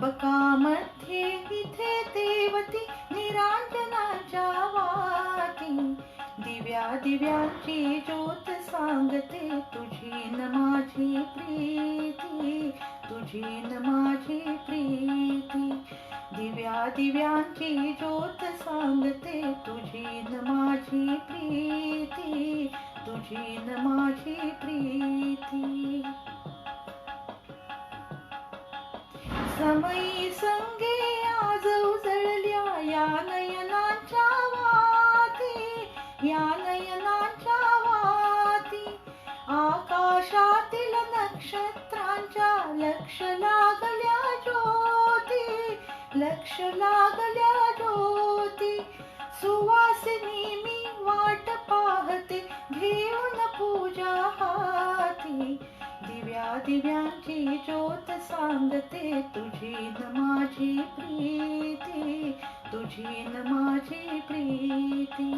तबकामध्ये इथे देवती निरांजनाच्या वाती दिव्या दिव्यांची ज्योत सांगते, तुझी न माझी प्रीती, तुझी न माझी प्रीती। दिव्या दिव्यांची ज्योत सांगते, तुझी न माझी प्रीती, तुझी न माझी प्रीती। समयी संगे आज उजळल्या या नयनाच्या वाती या नयनाच्या वाती. आकाशातील नक्षत्रांच्या लक्ष लागल्या ज्योती लक्ष लागल्या ज्योती. सुवासिनी मी वाट पाहते दिव्यांची ज्योत सांगते तुझी न माझी प्रीती तुझी न माझी प्रीती.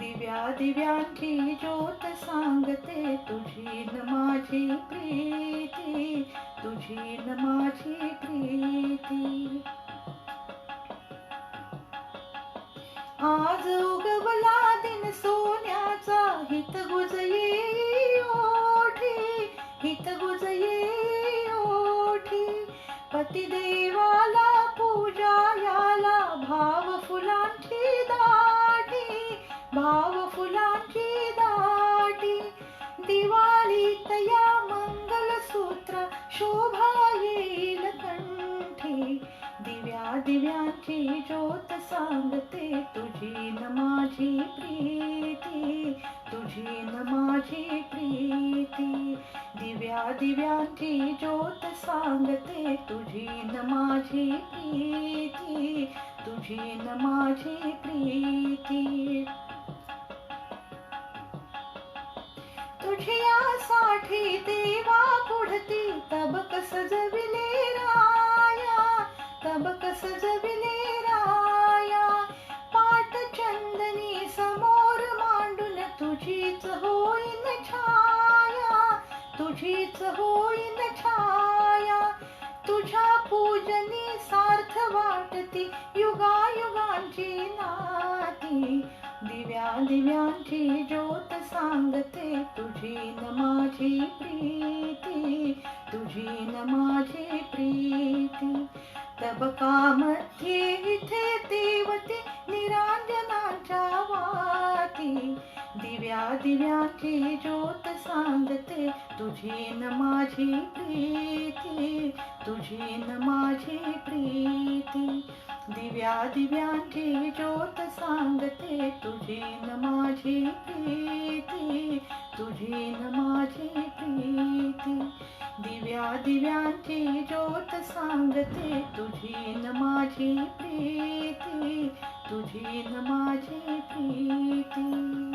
दिव्या दिव्यांची ज्योत सांगते तुझी न माझी प्रीती तुझी न माझी प्रीती. आज उगवला दिन सोन्याचा हित गुजई पतिदेवाला पूजा याला भाव फुलांची दाटी भाव फुलांची दाटी। दिवाळीत या मंगलसूत्र शोभा येईल कंठी। दिव्या दिव्यांची ज्योत सांगते तुझी न माझी प्रीती। तुझी दिव्यांची ज्योत सांगते तुझी न माझी प्रीती तुझी न माझी प्रीती. तुझ्यासाठी देवा तुझीच होईल छाया तुझ्या पूजनी सार्थ वाटती युगायुगांची नाती. दिव्या दिव्यांची ज्योत सांगते तुझी न माझी प्रीती तुझी न माझी प्रीती. तबकामध्ये इथे देवते निरांजन दिव्या दिव्याची ज्योत सांगते, तुझी न माझी प्रीती, तुझी न माझी प्रीती। दिव्या दिव्यांची ज्योत सांगते, तुझी न माझी प्रीती, तुझी न माझी प्रीती। दिव्या दिव्यांची ज्योत सांगते, तुझी न माझी प्रीती, तुझी न माझी प्रीती।